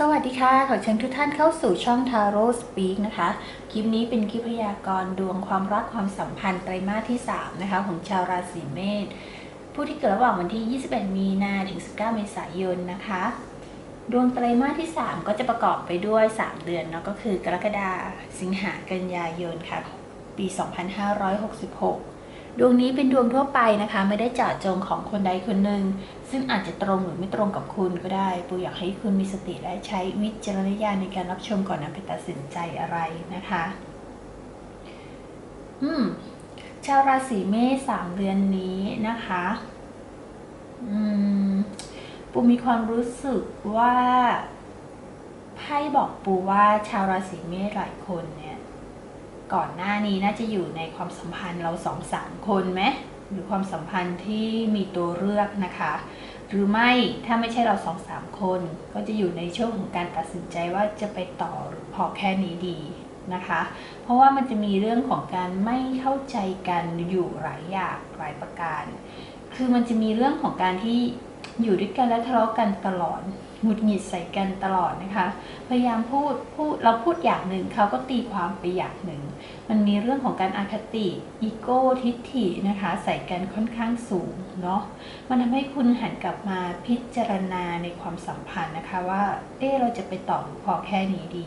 สวัสดีค่ะ ขอเชิญทุกท่านเข้าสู่ช่อง Taro Speak นะคะ คลิปนี้เป็นคลิปพยากรณ์ดวงความรักความสัมพันธ์ไตรมาสที่ 3 นะคะ ของชาวราศีเมษ ผู้ที่เกิดระหว่างวันที่ 21 มีนาถึง 19 เมษายนนะคะ ดวงไตรมาสที่ 3 ก็จะประกอบไปด้วย 3 เดือนเนาะ ก็คือกรกฎาสิงหากันยายนค่ะ ปี 2566 ดวงนี้เป็นดวงทั่วไปนะคะ ไม่ได้เจาะจงของคนใดคนหนึ่งซึ่งอาจจะตรงหรือไม่ตรงกับคุณก็ได้ ปูอยากให้คุณมีสติและใช้วิจารณญาณในการรับชมก่อนนำไปตัดสินใจอะไรนะคะ อืม ชาวราศีเมษสามเดือนนี้นะคะ อืม ปูมีความรู้สึกว่าไพ่บอกปูว่าชาวราศีเมษหลายคนเนี่ย ก่อนหน้านี้น่าจะอยู่ในความสัมพันธ์เราสองสามคนไหมหรือความสัมพันธ์ที่มีตัวเลือกนะคะ หรือไม่ถ้าไม่ใช่เราสองสามคน ก็จะอยู่ในช่วงของการตัดสินใจว่าจะไปต่อหรือพอแค่นี้ดีนะคะ เพราะว่ามันจะมีเรื่องของการไม่เข้าใจกันอยู่หลายอย่างหลายประการ คือมันจะมีเรื่องของการที่ อยู่ด้วยกันแล้วทะเลาะกันตลอดหงุดหงิดใส่กันตลอดนะคะ พยายามพูดพูดเราพูดอย่างหนึ่งเขาก็ตีความไปอย่างหนึ่ง มันมีเรื่องของการอาคติอีโก้ทิฐินะคะ ใส่กันค่อนข้างสูงเนาะมันทำให้คุณหันกลับมาพิจารณาในความสัมพันธ์นะคะว่าเออเราจะไปต่อหรือพอแค่นี้ดี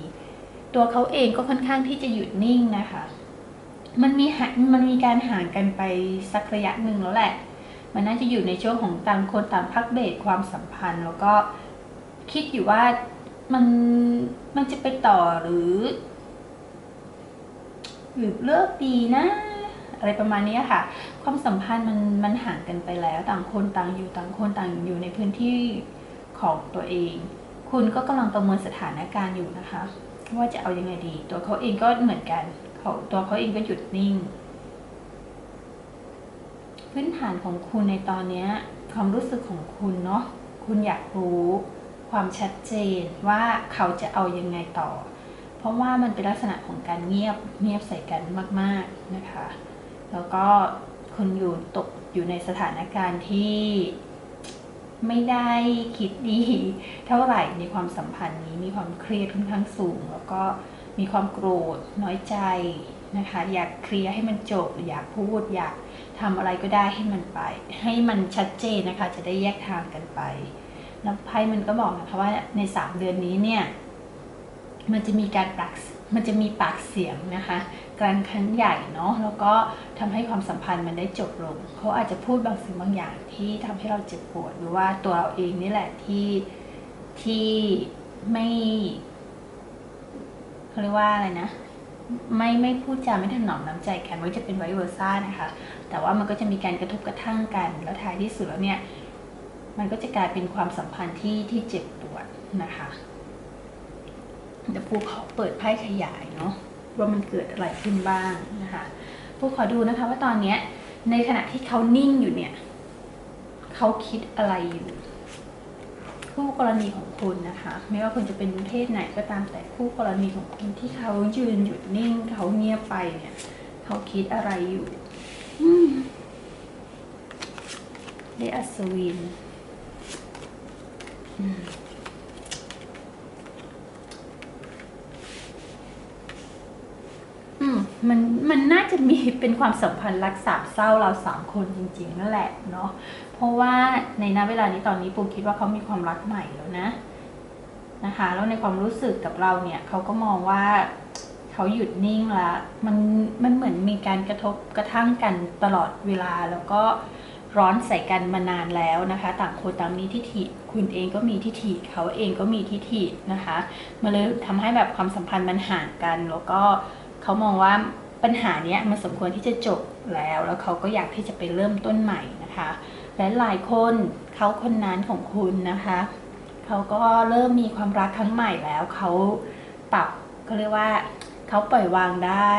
ตัวเขาเองก็ค่อนข้างที่จะหยุดนิ่งนะคะ มันมีมันมีการห่างกันไปสักระยะหนึ่งแล้วแหละ มันน่าจะอยู่ในช่วงของต่างคนต่างพักเบรกความสัมพันธ์ แล้วก็คิดอยู่ว่ามันมันจะไปต่อหรือ หรือเลิกดีนะ อะไรประมาณนี้ค่ะ ความสัมพันธ์มันมันห่างกันไปแล้ว ต่างคนต่างอยู่ต่างคนต่างอยู่ในพื้นที่ของตัวเอง คุณก็กำลังประเมินสถานการณ์อยู่นะคะ ว่าจะเอายังไงดี ตัวเขาเองก็เหมือนกันเขาตัวเขาเองก็หยุดนิ่ง พื้นฐานของคุณในตอนนี้ความรู้สึกของคุณเนาะคุณอยากรู้ความชัดเจนว่าเขาจะเอายังไงต่อ เพราะว่ามันเป็นลักษณะของการเงียบเงียบใส่กันมาก ๆนะคะ แล้วก็คุณอยู่ตกอยู่ในสถานการณ์ที่ไม่ได้คิดดี เท่าไหร่ในความสัมพันธ์นี้มีความเครียดค่อนข้างสูง แล้วก็มีความโกรธน้อยใจนะคะ อยากเคลียร์ให้มันจบอยากพูดอยาก ทำอะไรก็ได้ให้มันไป ให้มันชัดเจนนะคะ จะได้แยกทางกันไป แล้วไพ่มันก็บอกนะคะว่าในสามเดือนนี้เนี่ย มันจะมีการปากมันจะมีปากเสียงนะคะกลางครั้งใหญ่เนาะแล้วก็ทำให้ความสัมพันธ์มันได้จบลง เขาอาจจะพูดบางสิ่งบางอย่างที่ทำให้เราเจ็บปวดหรือว่าตัวเราเองนี่แหละที่ที่ไม่เขาเรียกว่าอะไรนะ ไม่ไม่พูดจาไม่ถนอมน้ำใจกันไว้จะเป็นไวเวอร์ซ่านะคะ แต่ว่ามันก็จะมีการกระทบกระทั่งกัน แล้วท้ายที่สุดแล้วเนี่ย มันก็จะกลายเป็นความสัมพันธ์ที่ที่เจ็บปวดนะคะเดี๋ยวปูขอเปิดไพ่ขยายเนาะว่ามันเกิดอะไรขึ้นบ้างนะคะปูขอดูนะคะว่าตอนเนี้ยในขณะที่เขานิ่งอยู่เนี่ยเขาคิดอะไรอยู่คู่กรณีของคุณนะคะ ไม่ว่าคุณจะเป็นเพศไหนก็ตามแต่คู่กรณีของคุณที่เขายืนหยุดนิ่งเขาเงียบไปเนี่ยเขาคิดอะไรอยู่ อืมได้อัศวินอืมมมันมันน่าจะมีเป็นความสัมพันธ์รักสามเศร้าเราสามคนจริงๆนั่นแหละเนาะเพราะว่าในณเวลานี้ตอนนี้ปูคิดว่าเขามีความรักใหม่แล้วนะนะคะ แล้วในความรู้สึกกับเราเนี่ยเขาก็มองว่า เขาหยุดนิ่งละมันมันเหมือนมีการกระทบกระทั่งกันตลอดเวลาแล้วก็ร้อนใส่กันมานานแล้วนะคะ ต่างคนต่างมีทิฐิคุณเองก็มีทิฐิเขาเองก็มีทิฐินะคะมันเลยทำให้แบบความสัมพันธ์มันห่างกัน แล้วก็เขามองว่าปัญหาเนี้ยมันสมควรที่จะจบแล้ว แล้วเขาก็อยากที่จะไปเริ่มต้นใหม่นะคะและหลายคนเขาคนนั้นของคุณนะคะเขาก็เริ่มมีความรักครั้งใหม่แล้วเขาปรับเขาเรียกว่า เขาปล่อยวางได้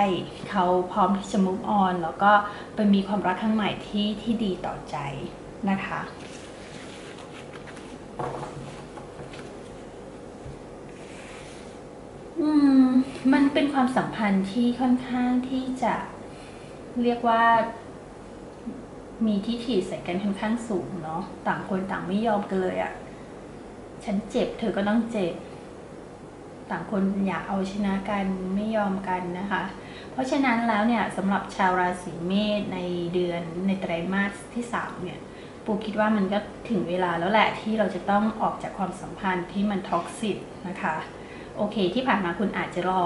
เขาพร้อมที่จะ move on แล้วก็ไปมีความรักครั้งใหม่ที่ที่ดีต่อใจนะคะอืมมันเป็นความสัมพันธ์ที่ค่อนข้างที่จะเรียกว่า มีทิฐิใส่กันค่อนข้างสูงเนาะต่างคนต่างไม่ยอมกันเลยอะ่ะ ฉันเจ็บเธอก็ต้องเจ็บ ต่างคนอยากเอาชนะกันไม่ยอมกันนะคะ เพราะฉะนั้นแล้วเนี่ยสำหรับชาวราศีเมษในเดือนในไตรมาสที่สามเนี่ยปูคิดว่ามันก็ถึงเวลาแล้วแหละที่เราจะต้องออกจากความสัมพันธ์ที่มันท็อกซิกนะคะ โอเคที่ผ่านมาคุณอาจจะรอ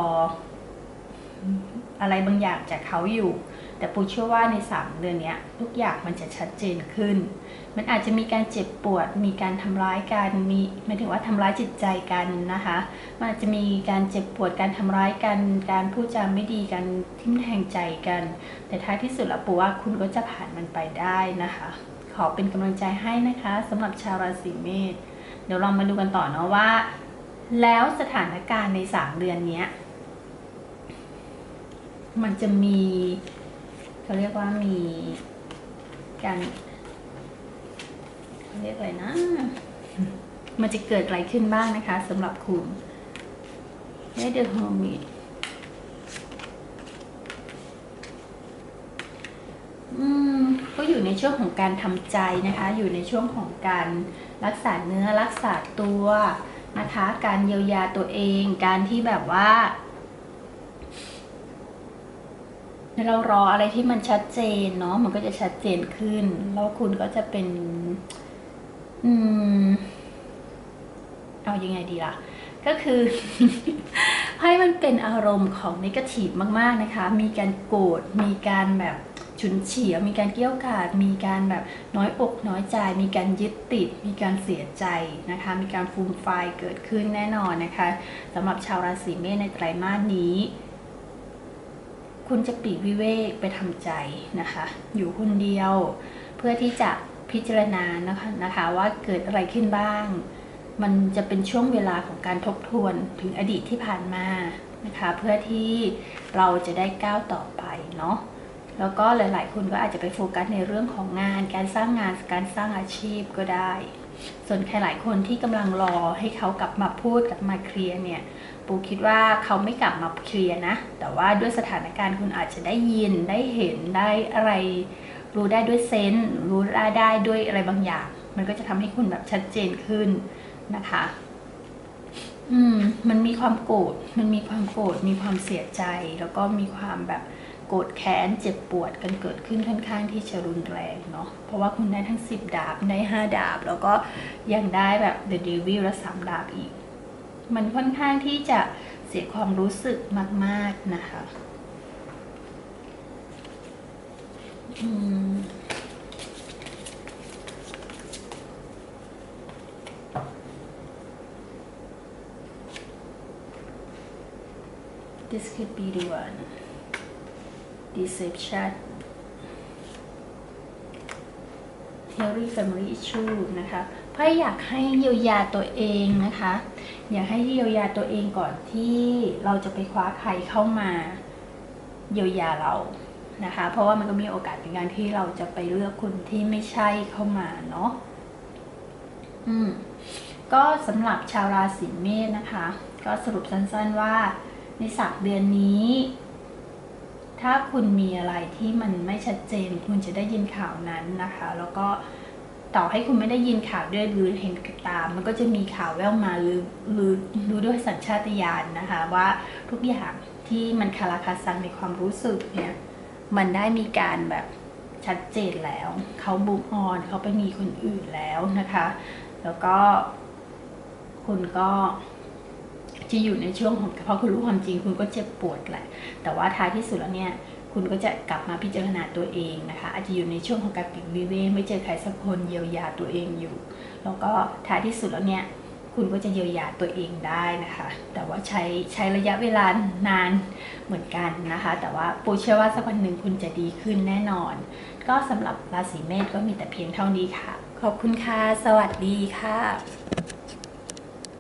อะไรบางอย่างจากเขาอยู่ แต่ปูเชื่อว่าใน 3 เดือนนี้ทุกอย่างมันจะชัดเจนขึ้น มันอาจจะมีการเจ็บปวด มีการทำร้ายกันมีหมายถึงว่าทำร้ายจิตใจกันนะคะ มันอาจจะมีการเจ็บปวดการทำร้ายกัน การพูดจาไม่ดีกันทิ่มแทงใจกัน แต่ท้ายที่สุดแล้วปูว่าคุณก็จะผ่านมันไปได้นะคะ ขอเป็นกำลังใจให้นะคะสำหรับชาวราศีเมษเดี๋ยวเรามาดูกันต่อเนาะว่า แล้วสถานการณ์ใน 3 เดือนนี้ มันจะมีเขาเรียกว่ามีการเขาเรียกอะไรนะ มันจะเกิดอะไรขึ้นบ้างนะคะสำหรับคุณไดเดอะโฮมิอืมก็อยู่ในช่วงของการทำใจนะคะ อยู่ในช่วงของการรักษาเนื้อรักษาตัวนะคะ การเยียวยาตัวเอง การที่แบบว่า เรารออะไรที่มันชัดเจนเนาะมันก็จะชัดเจนขึ้น แล้วคุณก็จะเป็น อืม เอายังไงดีล่ะ ก็คือ ให้มันเป็นอารมณ์ของนิเกทีฟมาก ๆนะคะ มีการโกรธมีการแบบฉุนเฉียวมีการเกี้ยวกาด มีการแบบน้อยอกน้อยใจ มีการยึดติด มีการเสียใจนะคะ มีการฟูมไฟเกิดขึ้นแน่นอนนะคะสำหรับชาวราศีเมษในไตรมาสนี้ คุณจะปีกวิเวกไปทำใจนะคะ อยู่คนเดียว เพื่อที่จะพิจารณานะคะนะคะว่าเกิดอะไรขึ้นบ้าง มันจะเป็นช่วงเวลาของการทบทวนถึงอดีตที่ผ่านมานะคะเพื่อที่เราจะได้ก้าวต่อไปเนาะแล้วก็หลาย ๆ คนก็อาจจะไปโฟกัสในเรื่องของงาน การสร้างงานการสร้างอาชีพก็ได้ ส่วนใครหลายคนที่กำลังรอให้เขากลับมาพูดกลับมาเคลียร์เนี่ยปูคิดว่าเขาไม่กลับมาเคลียร์นะ แต่ว่าด้วยสถานการณ์คุณอาจจะได้ยินได้เห็นได้อะไร รู้ได้ด้วยเซนส์รู้ได้ได้ด้วยอะไรบางอย่าง มันก็จะทำให้คุณแบบชัดเจนขึ้นนะคะ อืม มันมีความโกรธมันมีความโกรธมีความเสียใจ แล้วก็มีความแบบ โกรธแค้นเจ็บปวดกันเกิดขึ้นค่อนข้างที่จะรุนแรงเนาะเพราะว่าคุณได้ทั้ง 10 ดาบได้ 5 ดาบ แล้วก็ยังได้แบบ The Devil และ3ดาบอีก มันค่อนข้างที่จะเสียความรู้สึกมาก ๆ นะคะอืม This could be the one. Deception. Healing Family Issue นะคะไพ่อยากให้เยียวยาตัวเองนะคะ อยากให้เยียวยาตัวเองก่อนที่เราจะไปคว้าใครเข้ามาเยียวยาเรานะคะ เพราะว่ามันก็มีโอกาสในการที่เราจะไปเลือกคนที่ไม่ใช่เข้ามาเนาะอืมก็สำหรับชาวราศีเมษนะคะ ก็สรุปสั้นๆว่าในสัปเดือนนี้ ถ้าคุณมีอะไรที่มันไม่ชัดเจน คุณจะได้ยินข่าวนั้นนะคะ แล้วก็ต่อให้คุณไม่ได้ยินข่าวด้วยหรือเห็นกับตามมันก็จะมีข่าวแววมาหรือหรือรู้ด้วยสัญชาตญาณนะคะ ว่าทุกอย่างที่มันคาราคาซังในความรู้สึกเนี่ยมันได้มีการแบบชัดเจนแล้ว เขาบุกออนเขาไปมีคนอื่นแล้วนะคะ แล้วก็คุณก็ จะอยู่ในช่วงของพอคุณรู้ความจริงคุณก็เจ็บปวดแหละ แต่ว่าท้ายที่สุดแล้วเนี่ยคุณก็จะกลับมาพิจารณาตัวเองนะคะ อาจจะอยู่ในช่วงของการปิดวิเวกไม่เจอใครสักคนเยียวยาตัวเองอยู่ แล้วก็ท้ายที่สุดแล้วเนี่ยคุณก็จะเยียวยาตัวเองได้นะคะ แต่ว่าใช้ใช้ระยะเวลานานเหมือนกันนะคะ แต่ว่าปูเชื่อว่าสักวันหนึ่งคุณจะดีขึ้นแน่นอน ก็สำหรับราศีเมษก็มีแต่เพียงเท่านี้ค่ะ ขอบคุณค่ะ สวัสดีค่ะ